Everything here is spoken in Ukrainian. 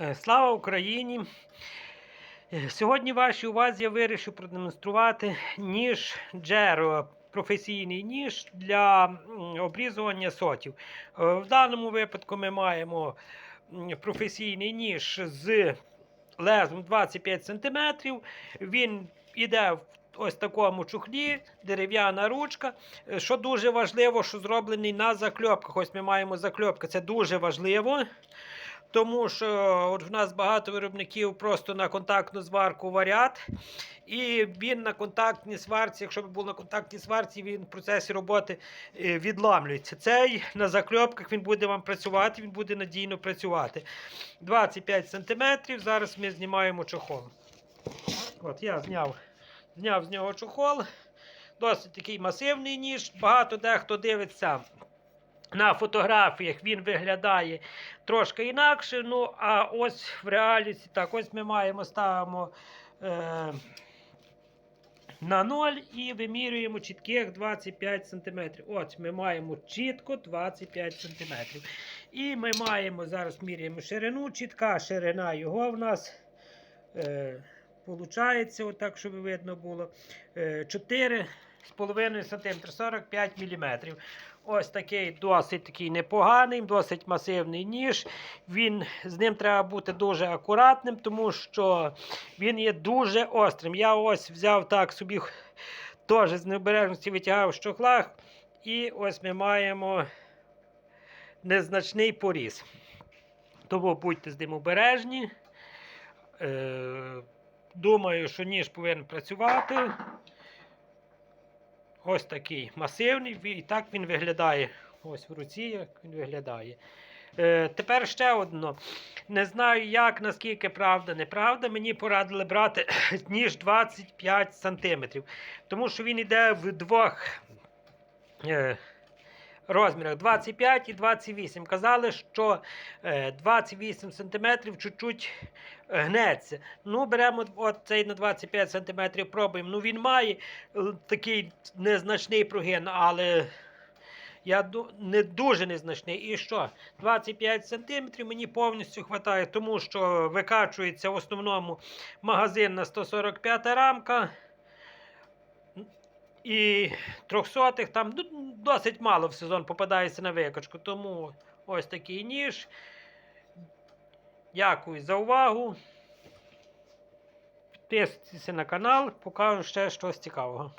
Е, Слава Україні! Е, Сьогодні вашій увазі я вирішив продемонструвати ніж Джеро, професійний ніж для обрізування сотів. Е, В даному випадку ми маємо професійний ніж з лезом 25 см. Він іде в ось такому чухлі, дерев'яна ручка. Що дуже важливо, що зроблений на закльопках. Ось ми маємо закльопки. Це дуже важливо. Тому що от в нас багато виробників просто на контактну зварку варять. І він на контактній сварці, якщо б був на контактній сварці, він в процесі роботи е, відламлюється. Цей на закльопках він буде вам працювати, він буде надійно працювати. 25 см. Зараз ми знімаємо чохол. От я зняв, зняв з нього чохол. Досить такий масивний ніж. Багато дехто дивиться на фотографіях він виглядає трошки інакше. Ну, а ось в реальності так, ось ми маємо, ставимо е, на 0 і вимірюємо чітких 25 см. Ось ми маємо чітко 25 см. І ми маємо, зараз міряємо ширину, чітка ширина його в нас. Е, Получається, отак, щоб видно було. Е, 4,5 см, 45 мм. Ось такий досить такий непоганий, досить масивний ніж. Він, з ним треба бути дуже акуратним, тому що він є дуже острим. Я ось взяв так собі теж з необережності витягав в щоклах. І ось ми маємо незначний поріз. Тому будьте з ним обережні. Е, думаю, що ніж повинен працювати. Ось такий масивний, і так він виглядає. Ось в руці, як він виглядає. Е, тепер ще одно. Не знаю, як, наскільки правда, неправда. Мені порадили брати ніж 25 см. Тому що він йде в двох е, розмірах 25 і 28. Казали, що е, 28 см чуть-чуть гнеться. Ну, беремо от цей на 25 см, пробуємо. Ну, він має е, такий незначний прогин, але я не дуже незначний. І що? 25 см мені повністю вистачає, тому що викачується в основному магазин на 145 рамка. І трьохсотих там ну, досить мало в сезон попадається на викачку. Тому ось такий ніж. Дякую за увагу. Підписуйтесь на канал, покажу ще щось цікавого.